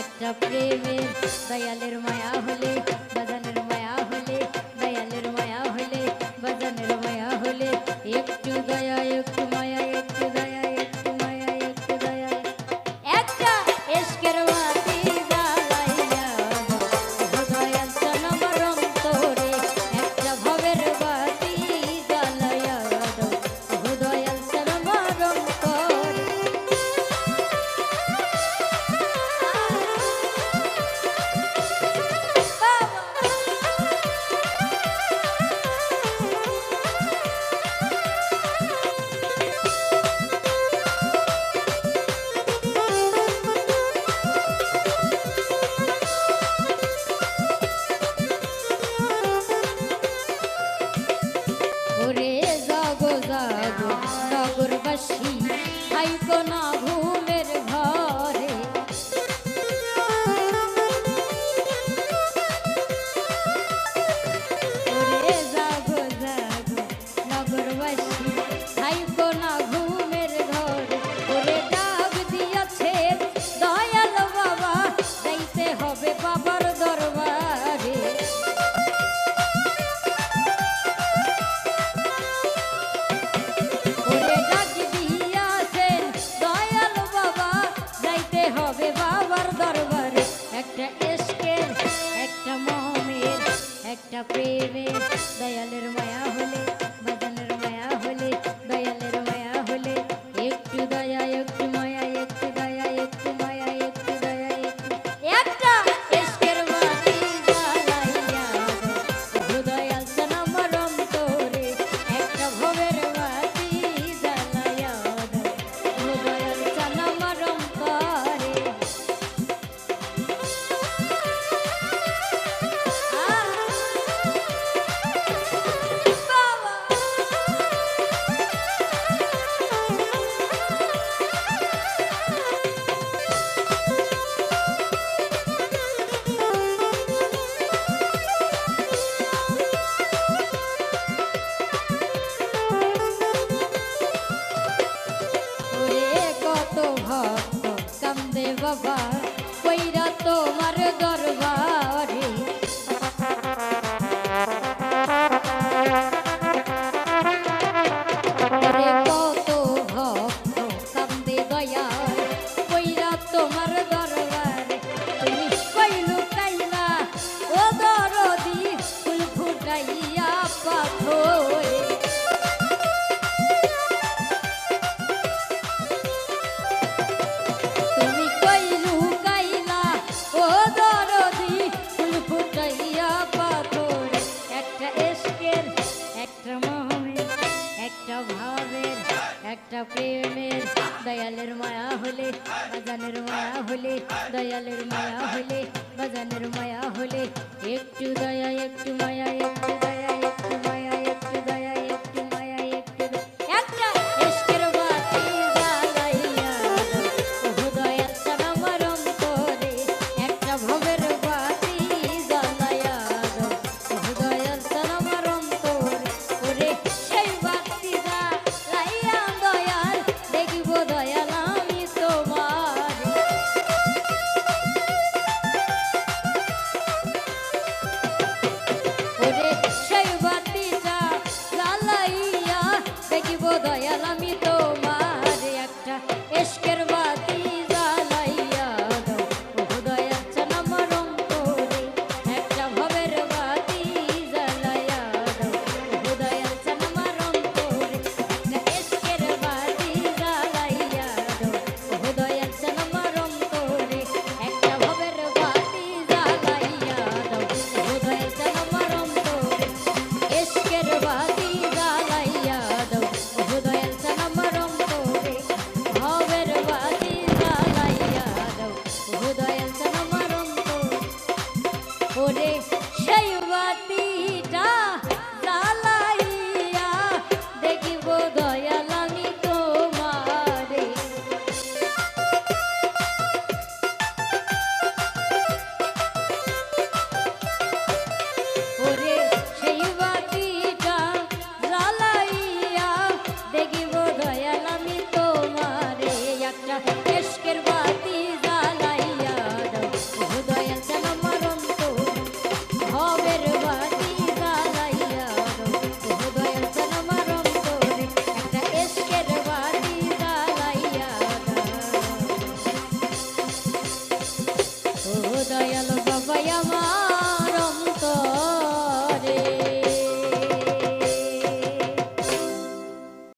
একটা প্রেমের দয়ালের মায়া হলে বাজানের মায়া হলে, দয়ালের মায়া হলে বাজানের মায়া হলে, একটু দয়া, একটু মায়া। কইরা তোমার দরবারে। কত ভক্ত কান্দে দয়া একটা ভাবের একটা প্রেমের দয়ালের মায়া হলে বাজানের মায়া হলে, দয়ালের মায়া হলে বাজানের মায়া হলে, একটু দয়া, একটু মায়া চোখের বাতি